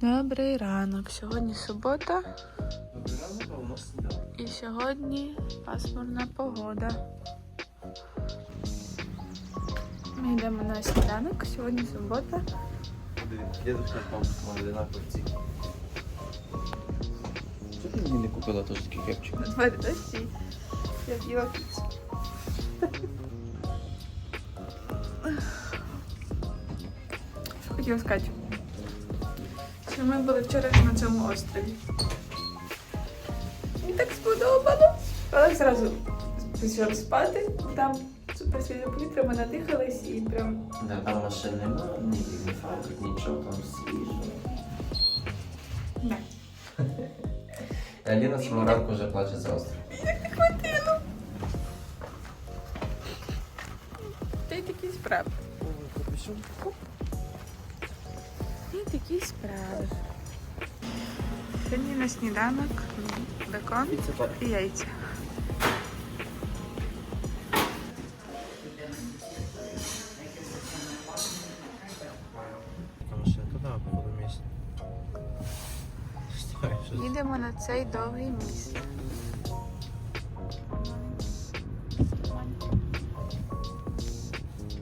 Добрий ранок. Сьогодні субота Вибирали, а у нас сніданок. і сьогодні пасмурна погода. Ми йдемо на сніданок. Сьогодні субота. З бабушкою мали одинакові. Чого ти мені не купила теж такий кепчик? На дворі дощі. Я в'їла піцу. Що хотіла сказати? Що ми були вчора на цьому острові. Мені так сподобалось. Але зразу пішов спати. Там супер свіже повітря, ми надихались і прям Да, там машин нема, ні фабрик, нічого, там свіжо. не. Аліна самого ранку вже плаче за острів. Як Та й такі справи. І такі справи. Сьогодні на сніданок бекон і яйця. Їдемо на цей довгий міст.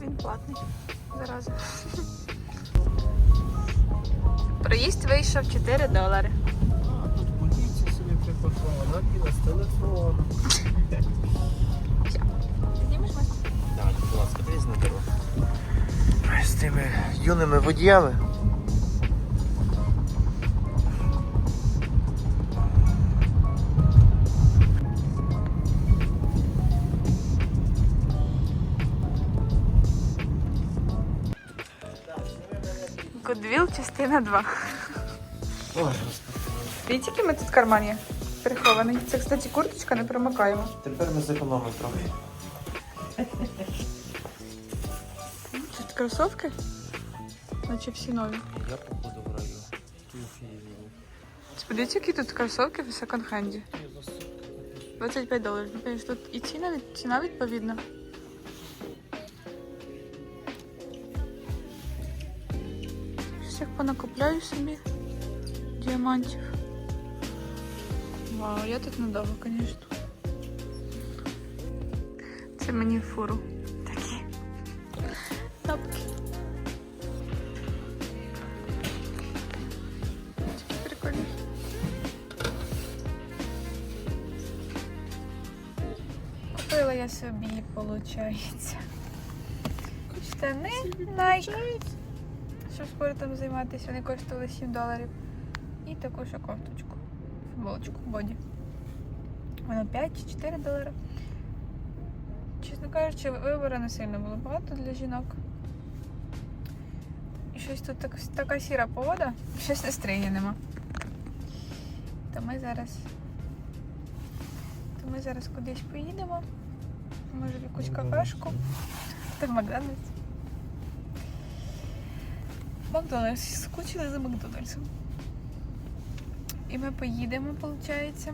Він платний. Зараза. Проїзд вийшов 4 долари. А, тут поліція собі припаркована, Аліна з телефоном. Знімеш нас? Так, будь ласка, дивись на дорогу. З тими юними водіями. Частина 2. Ой, господи. Бачите, який ми тут карман є прихований. Це, кстати, курточка не промокаємо. Тепер ми зекономимо трохи. Тут кросовки? Наче всі нові. Я походу в раю. Подивіться, які тут кросовки в секонд-хенді. 25 доларів. Ну, тут і ціна, від- ціна відповідна. Понакупляю собі діамантів. Вау, я тут надовго, звісно. Це мені фуру. Такі тапки. Такі прикольні. Купила я собі, виходить. Штани Nike. Щоб спортом займатися, вони коштували 7 доларів. І таку ще кофточку. Футболочку боді. Воно 5 чи 4 долари. Чесно кажучи, вибору не сильно було багато для жінок. І щось тут так, така сіра погода, щось настроєння нема. То ми зараз. То ми зараз кудись поїдемо. Може в якусь кафешку. Та в Макдональдс. Макдональдс. Скучили за Макдональдсом. І ми поїдемо, виходить.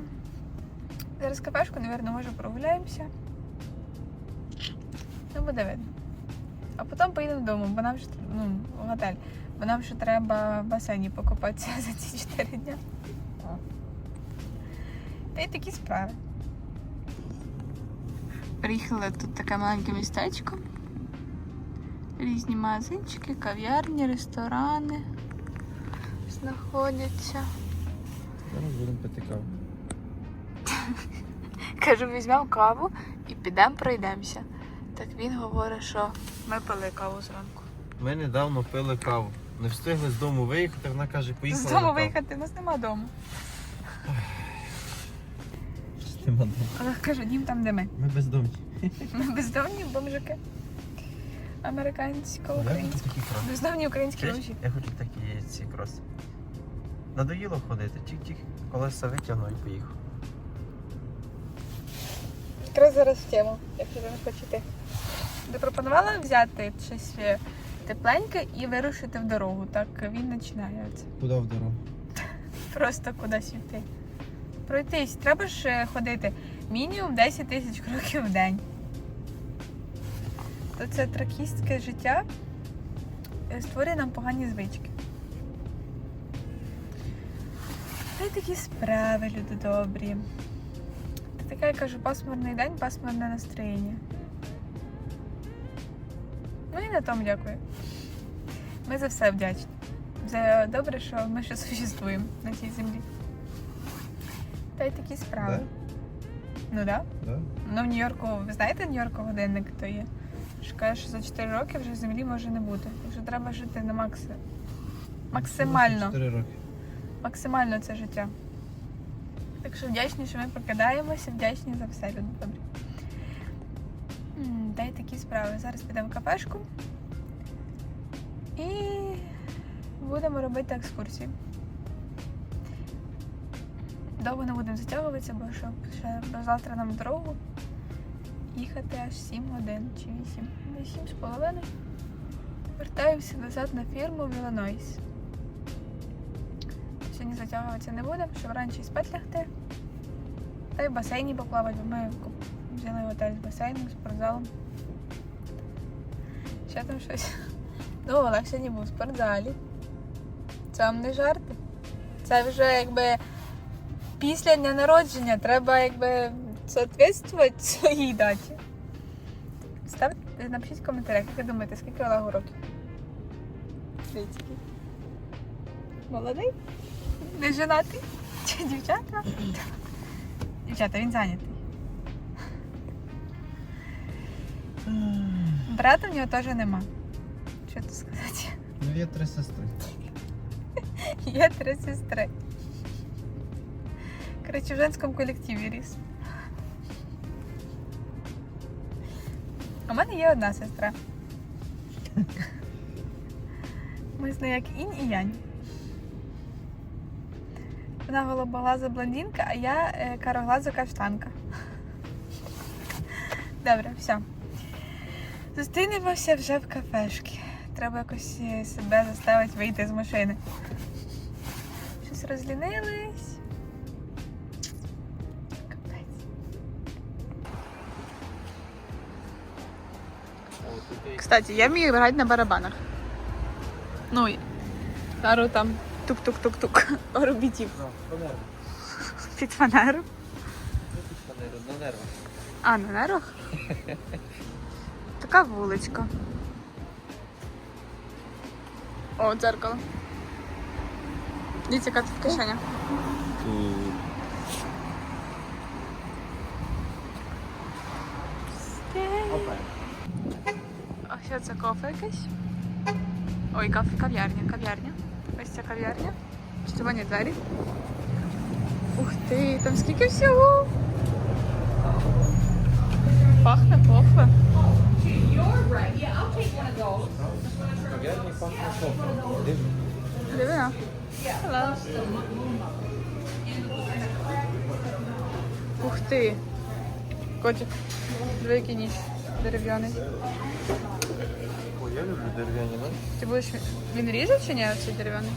Зараз кафешку, мабуть, може прогуляємося. Ну, буде видно. А потім поїдемо додому, бо нам ще ну, в готель. Бо нам ще треба в басейні покупатися за ці 4 дня. Та й такі справи. Приїхали тут таке маленьке містечко. Різні магазинчики, кав'ярні, ресторани знаходяться. Зараз будемо пити каву. Кажу, візьмемо каву і підемо пройдемося. Так він говорить, що ми пили каву зранку. Ми недавно пили каву. Не встигли з дому виїхати, вона каже, поїхали. З на дому каву. виїхати, у нас нема дому. Нема дому. Але кажу, дім там, де ми. Ми бездомні. Ми бездомні бомжики. Американсько-українські. такі українські Чуєш? бомжі. Я хочу такі ці кроси. Надоїло ходити, тік-тік, колеса витягнув і поїхав. Якраз зараз в тему, якщо ви не хочете. Запропонувала взяти щось е, тепленьке і вирушити в дорогу. Так він починає оце. Куди в дорогу? Просто кудись йти. Пройтись. Треба ж е, ходити мінімум 10 тисяч кроків в день. То це тракістське життя е, створює нам погані звички. Та й такі справи, люди добрі. Та таке, я кажу, пасмурний день, пасмурне настроєння. Ну і на тому дякую. Ми за все вдячні. За добре, що ми ще существуємо на цій землі. Та й такі справи. Ну так. Да. Да? Ну, в Нью-Йорку, ви знаєте Нью-Йорку годинник то є? Що каже, що за 4 роки вже землі може не бути. Що треба жити на макси... максимально. 4 роки. Максимально це життя. Так що вдячні, що ми прокидаємося, вдячні за все, люди добрі. Та й такі справи. Зараз підемо в кафешку і будемо робити екскурсію. Довго не будемо затягуватися, бо що ще завтра нам дорогу їхати аж 7 годин чи 8. Не 7 з половиною. Вертаємося назад на фірму в Іллинойс. Сьогодні затягуватися не будемо, щоб раніше спати лягти. Та й в басейні поплавати, бо ми взяли готель з басейном, спортзалом. Ще там щось. Ну, Олег сьогодні був у спортзалі. Це вам не жарти. Це вже якби після дня народження треба якби соответствувати своїй даті. Ставте, напишіть в коментарях, як ви думаєте, скільки Олегу років? Який. Молодий? Не женатий? Чи дівчата? Дівчата, він зайнятий. Брата в нього теж нема. Що тут сказати? Ну є три сестри. Є три сестри. Коротше, в женському колективі ріс. У мене є одна сестра. Ми з нею як інь і янь. Вона голубоглаза блондинка, а я е, кароглаза каштанка. Добре, все. Зустрінемося вже в кафешці. Треба якось е, себе заставити вийти з машини. Щось розлінились. Кстати, я вмію грати на барабанах. Ну, і пару там тук-тук-тук-тук. Пару бітів Фанеру. під фанеру. Фанеру на нервах. А, на нервах? Така вуличка. О, дзеркало. Дивіться, яка тут кишеня. А що це кофе якесь? Ой, каф, кав'ярня, кав'ярня. Ось ця кав'ярня. Червоні двері. Ух ти, там скільки всього. Пахне кофе. Ух ти. Котик. Диви, який ніж дерев'яний. Дерев'яні, ну. Ти будеш. Він ріже чи ні, цей дерев'яний?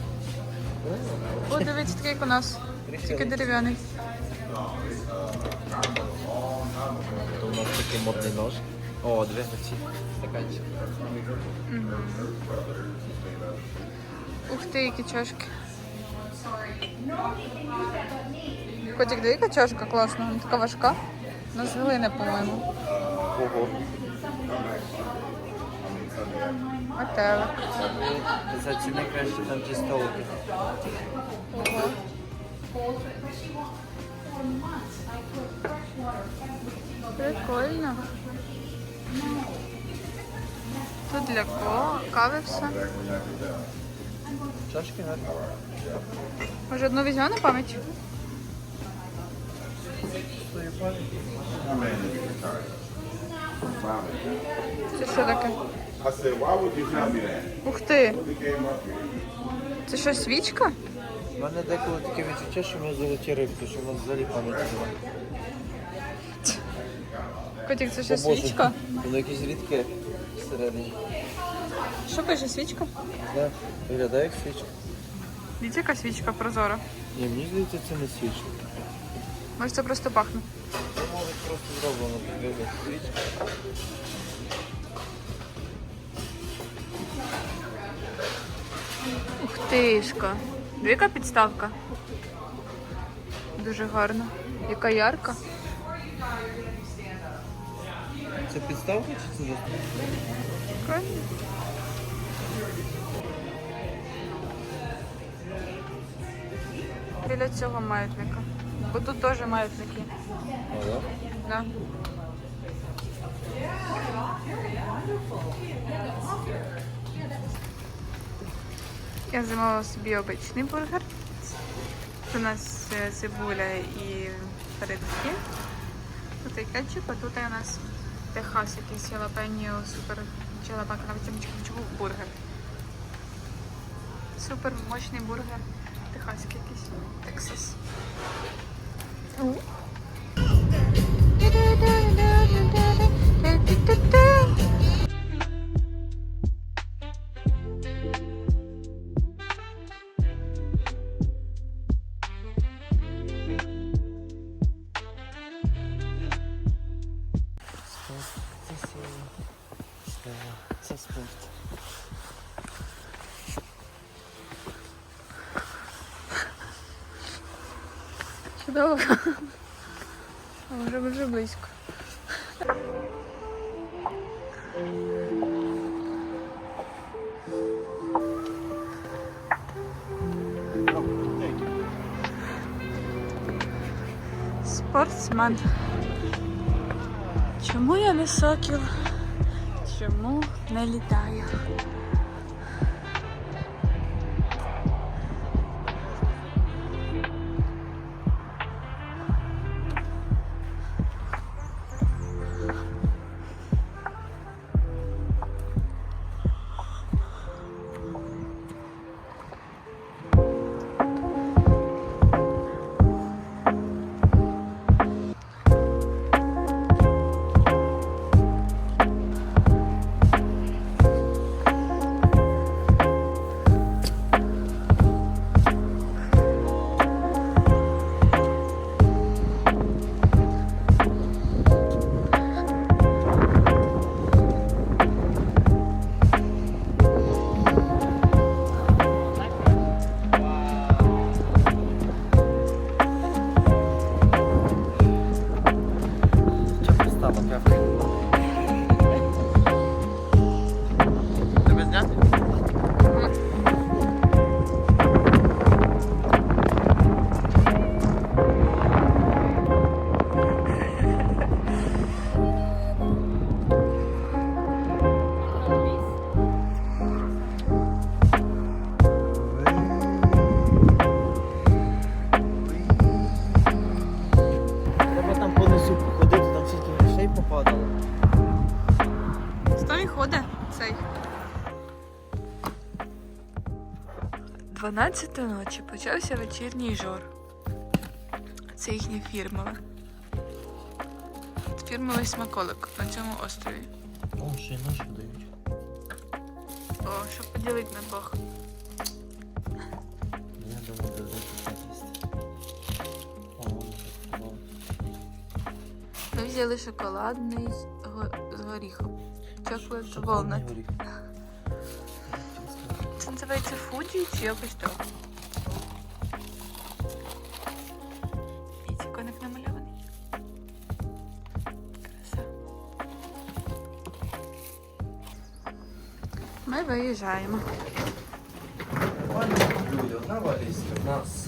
О, дивіться, такий як у нас. Тільки дерев'яний. У нас такий модний нож. О, дві ці стаканчики. Ух ти, які чашки. Котик, диви, яка чашка класна. Вона така важка. Вона з глини, по-моєму. Ого. Метелик. За ціни краще там ті столики. Ого. Прикольно. Тут для кого? Кави все. Чашки гарні. Може одну візьмемо на пам'ять. Це що таке? Ух ти! Це що, свічка? У мене деколи таке відчуття, що ми золоті рибки, що в нас взагалі пам'ять. Котик, це що, свічка? Воно якесь рідке всередині. Що пише свічка? Да, виглядає як свічка. Дивіться, яка свічка прозора. Ні, мені здається, це не свічка. Може це просто пахне. Це може просто зроблено під Ух тишка. Двіка підставка. Дуже гарно. Яка ярка. Це підставка чи це Прикольно. Біля цього маятника. Бо тут теж маятники. Ага. Да. Я замовила собі обичний бургер. Тут у нас е, цибуля і передки. Тут і кетчуп, а тут у нас Техас якийсь jalapeno супер jalapeno чому бургер. Супер мощний бургер. Техаський якийсь. Тексас. Це А може вже близько. Спортсмен. Чому я не сокіл? Чому не літаю? 12 ночі почався вечірній жор. Це їхнє фірмове. Фірмовий смаколик на цьому острові. О, ще й ножі дають. О, щоб поділити на двох. Я думаю, де записати їсти. О, воно тут було. Ми взяли шоколадний з, го- з горіхом. Chocolate walnut. Називається фуджі чи якось так. Дивіться, коник намальований. Краса. Ми виїжджаємо. Люди, одна валізка в нас.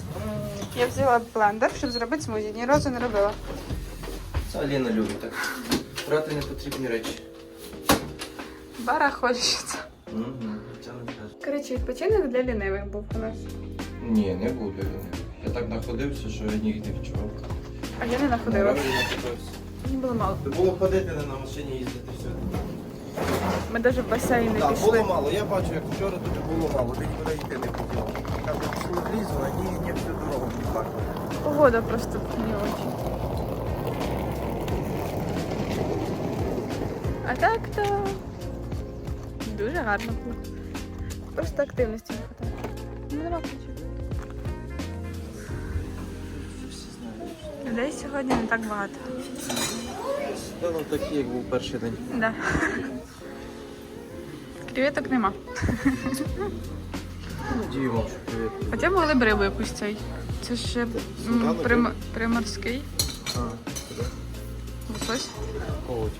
Я взяла блендер, щоб зробити смузі. Ні разу не робила. Це Аліна любить так. Брати непотрібні речі. Барахольщиця. Угу. Коротше, відпочинок для лінивих був у нас. Ні, не буду я. Я так находився, що я ніг не відчував. А я не находила. Находився. Мені було мало. Ти було ходити, не на машині їздити все. Ми навіть в басейн не Так, пішли. було мало. Я бачу, як вчора тут було мало. Ти нікуди йти не хотів. Кажу, пішли в лісу, а ні, ні, всю дорогу не так. Погода просто не очень. А так то дуже гарно було. Просто активності не хватає. Ну, нема ключів. Людей сьогодні не так багато. Стало такий, як був перший день. Да. Креветок нема. Надіємо, що привіт. Хоча могли б рибу якусь цей Це ще м, прим- приморський А, сюди. лосось. Овочі.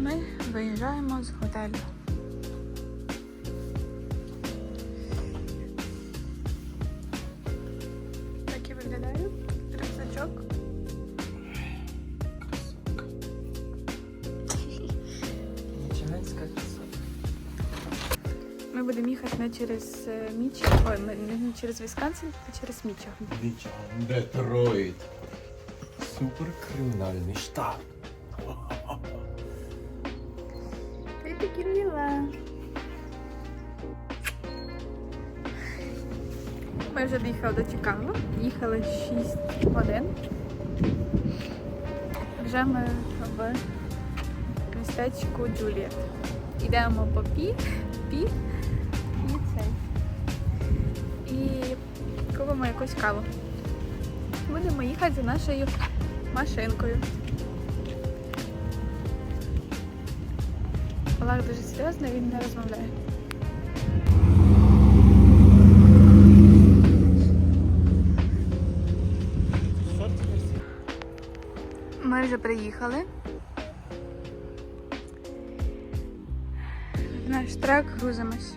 Ми виїжджаємо з готелю. Так і виглядає рюкзачок. Ми будемо їхати не через е, Мічі, ой, не через Вісконсин, а через Мічі. Мічиган. Детройт. Суперкримінальний штат. Міла. Ми вже доїхали до Чикаго. Їхали 6 годин. Вже ми в містечку Джуліет. Йдемо по пі, пі і цей. І купимо якусь каву. Будемо їхати за нашою машинкою. Олег дуже серйозно, він не розмовляє. Ми вже приїхали. В наш трак грузимось.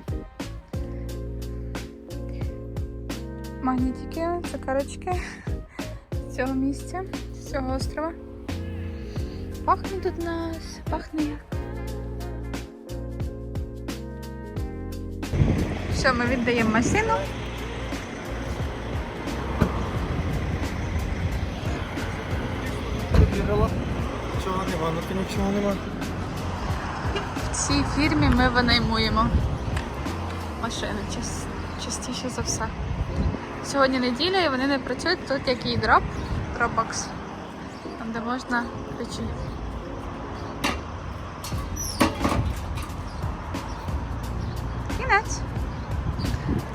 Магнітики, цукерочки з цього місця, з цього острова. Пахне тут нас, пахне як. Все, ми віддаємо машину. Нічого нема, ну то нічого нема. В цій фірмі ми винаймуємо машини час- частіше за все. Сьогодні неділя і вони не працюють. Тут який дроп, дропбокс, там де можна ключі. Кінець.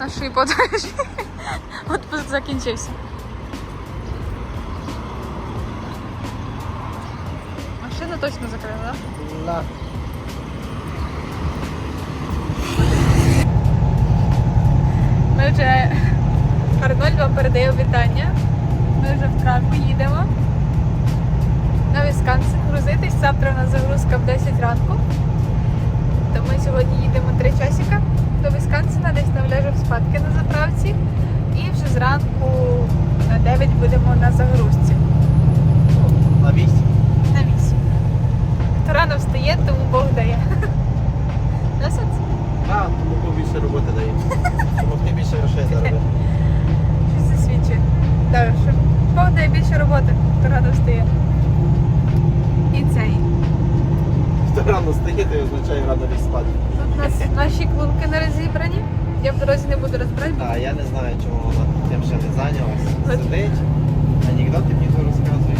Нашої подорожі. Отпуск закінчився. Машину точно закрили, так? На. Ми вже Арнольд вам передає вітання. Ми вже в Краку їдемо. На Вісконсин грузитись. Завтра у нас загрузка в 10 ранку. То ми сьогодні їдемо 3 часика до Вісконсина, десь там ляжемо спадки на заправці. І вже зранку на 9 будемо на загрузці. На вісім. На 8. То рано встає, тому Бог дає. Досить? А, тому побільше роботи дає. Тому ти більше грошей заробиш. Щось засвідчує. Так, що Бог дає більше роботи, то рано встає. І цей. Хто рано стає, то означає рано ліг спати. Нас наші клунки не розібрані. Я в дорозі не буду розбирати, А я не знаю, чому вона тим ще не зайнялась. Сидить, анекдоти мені то розказує.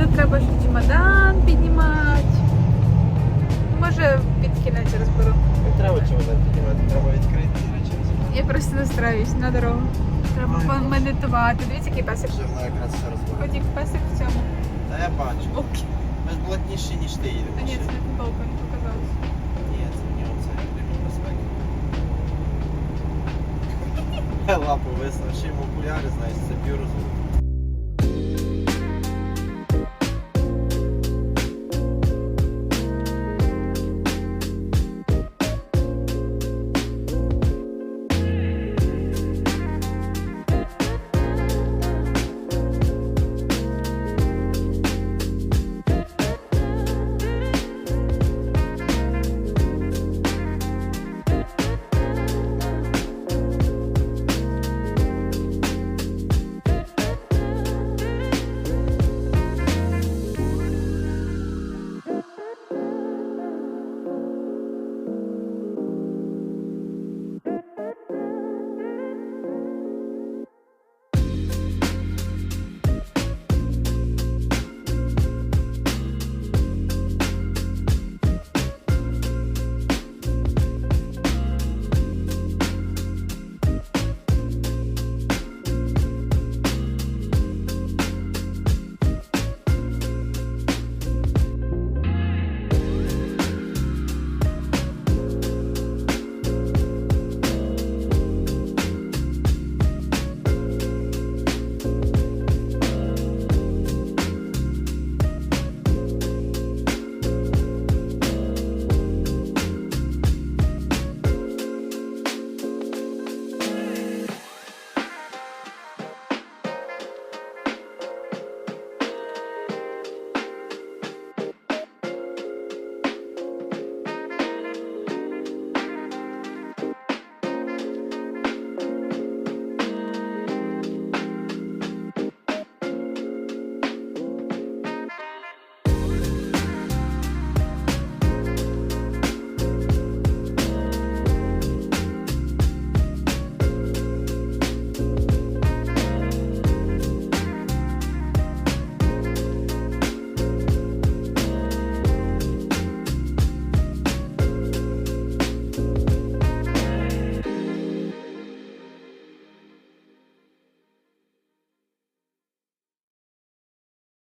тут треба ще чемодан піднімати. Може під кінець розберу. Не треба чемодан піднімати, треба відкрити речі. Я просто настраюсь на дорогу. Треба помедитувати. Дивіться, який песик. Вже вона якраз все розбирає. Хотів песик в цьому. Та я бачу. Окі. Безблатніші, ніж ти А ні, це не футболка, не показалось. Лапу виснав, ще йому окуляри, знаєш, це бюро.